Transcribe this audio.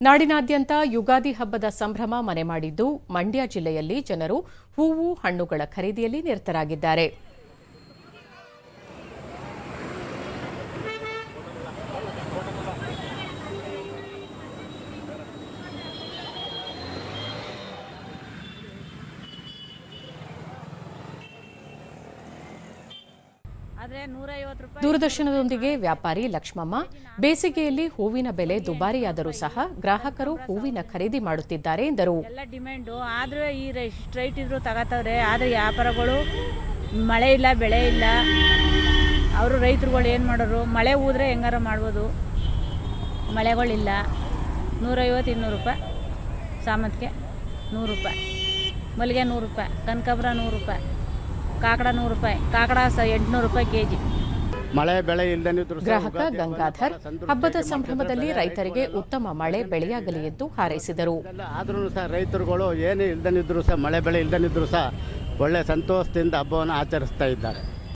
ನಾಡಿನಾದ್ಯಂತ ಯುಗಾದಿ ಹಬ್ಬದ ಸಂಭ್ರಮ ಮನೆ ಮಾಡಿದ್ದು ಮಂಡ್ಯ ಜಿಲ್ಲೆಯಲ್ಲಿ ಜನರು ಹೂವು ಹಣ್ಣುಗಳ ಖರೀದಿಯಲ್ಲಿ ನಿರತರಾಗಿದ್ದಾರೆ. ದೂರದರ್ಶನದೊಂದಿಗೆ ವ್ಯಾಪಾರಿ ಲಕ್ಷ್ಮಮ್ಮ ಬೇಸಿಗೆಯಲ್ಲಿ ಹೂವಿನ ಬೆಲೆ ದುಬಾರಿಯಾದರೂ ಸಹ ಗ್ರಾಹಕರು ಹೂವಿನ ಖರೀದಿ ಮಾಡುತ್ತಿದ್ದಾರೆ ಎಂದರು. ಎಲ್ಲ ಡಿಮ್ಯಾಂಡು. ಆದ್ರೆ ಈ ಸ್ಟ್ರೈಟ್ ಇದ್ರು ತಗೋತಾವ್ರೆ. ಆದರೆ ವ್ಯಾಪಾರಗಳು ಮಳೆ ಇಲ್ಲ ಬೆಳೆ ಇಲ್ಲ. ಅವರು ರೈತರುಗಳು ಏನು ಮಾಡೋರು? ಮಳೆ ಹೋದ್ರೆ ಹೆಂಗಾರ ಮಾಡ್ಬೋದು? ಮಳೆಗಳಿಲ್ಲ. ನೂರೈವತ್ತು ಇನ್ನೂರು ರೂಪಾಯಿ. ಸಾಮಂತಿಗೆ ನೂರು ರೂಪಾಯಿ. ಮಲ್ಲಿಗೆ ನೂರು ರೂಪಾಯಿ. ಕನಕಾಂಬ್ರ ನೂರು ರೂಪಾಯಿ. ಕಾಕಡ ನೂರು ರೂಪಾಯಿ ಕಾಕಡ ಸ ಎಂಟುನೂರು ರೂಪಾಯಿ ಕೆಜಿ. ಮಳೆ ಬೆಳೆ ಇಲ್ಲದನಿದ್ರು ಸಹ ಗ್ರಾಹಕ ಗಂಗಾಧರ್ ಹಬ್ಬದ ಸಂಭ್ರಮದಲ್ಲಿ ರೈತರಿಗೆ ಉತ್ತಮ ಮಳೆ ಬೆಳೆಯಾಗಲಿ ಎಂದು ಹಾರೈಸಿದರು. ಆದ್ರೂ ಸಹ ರೈತರುಗಳು ಏನೇ ಇಲ್ದನಿದ್ರು ಸಹ ಮಳೆ ಬೆಳೆ ಇಲ್ದನಿದ್ರು ಸಹ ಒಳ್ಳೆ ಸಂತೋಷದಿಂದ ಹಬ್ಬವನ್ನು ಆಚರಿಸ್ತಾ ಇದ್ದಾರೆ.